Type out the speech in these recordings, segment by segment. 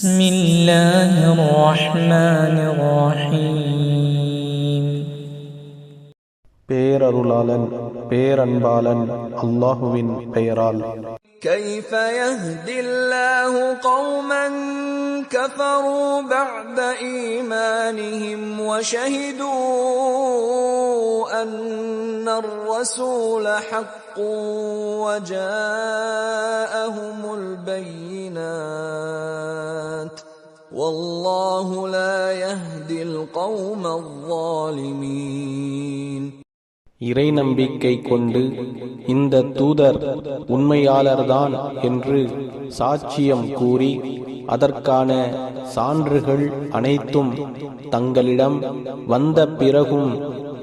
بسم الله الرحمن الرحيم பேரருளாளன் பேரன்பாளன் அல்லாஹுவின் பெயரால் كيف يهدي الله قوما كفروا بعد ايمانهم وشهدوا ان الرسول حق وجاءهم البينات والله لا يهدي القوم الظالمين இறை நம்பிக்கை கொண்டு இந்த தூதர் உண்மையாளர்தான் என்று சாட்சியம் கூறி அதற்கான சான்றுகள் அனைத்தும் தங்களிடம் வந்த பிறகும்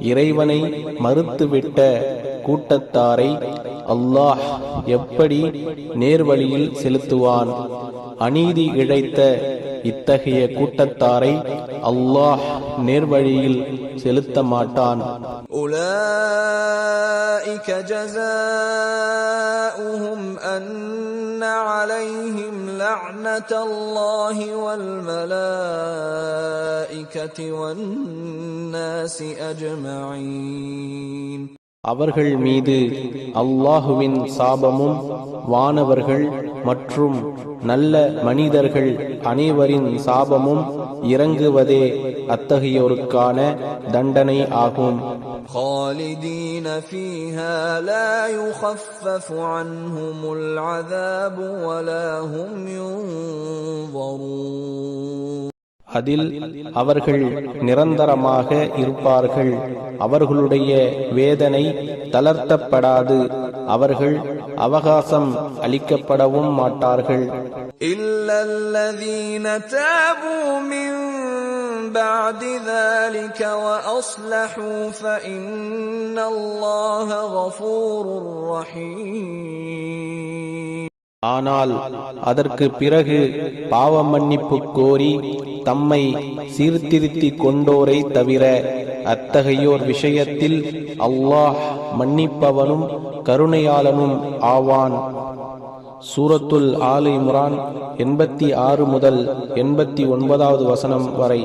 இறைவனை மறுத்துவிட்ட கூட்டத்தாரை அல்லாஹ் எப்படி நேர்வழியில் செலுத்துவான் அநீதி இழைத்த இத்தகைய கூட்டத்தாரை அல்லாஹ் நேர்வழியில் செலுத்த மாட்டான் أولئك جزاؤهم أن عليهم لعنة الله والملائكة والناس أجمعين அவர்கள் மீது அல்லாஹுவின் சாபமும் வானவர்கள் மற்றும் நல்ல மனிதர்கள் அனைவரின் சாபமும் இறங்குவதே அத்தகையோருக்கான தண்டனை ஆகும் خالدين فيها لا يخفف عنهم العذاب ولا هم ينظرون அதில் அவர்கள் நிரந்தரமாக இருப்பார்கள். அவர்களுடைய வேதனை தளர்த்தப்படாது. அவர்கள் அவகாசம் அளிக்கப்படவும் மாட்டார்கள். ஆனால் அதற்கு பிறகு பாவ மன்னிப்பு கோரி தம்மை சீர்திருத்திக் கொண்டோரை தவிர அத்தகையோர் விஷயத்தில் அல்லாஹ் மன்னிப்பவனும் கருணையாளனும் ஆவான். சூரத்துல் ஆலை எண்பத்தி ஆறு முதல் எண்பத்தி ஒன்பதாவது வசனம் வரை.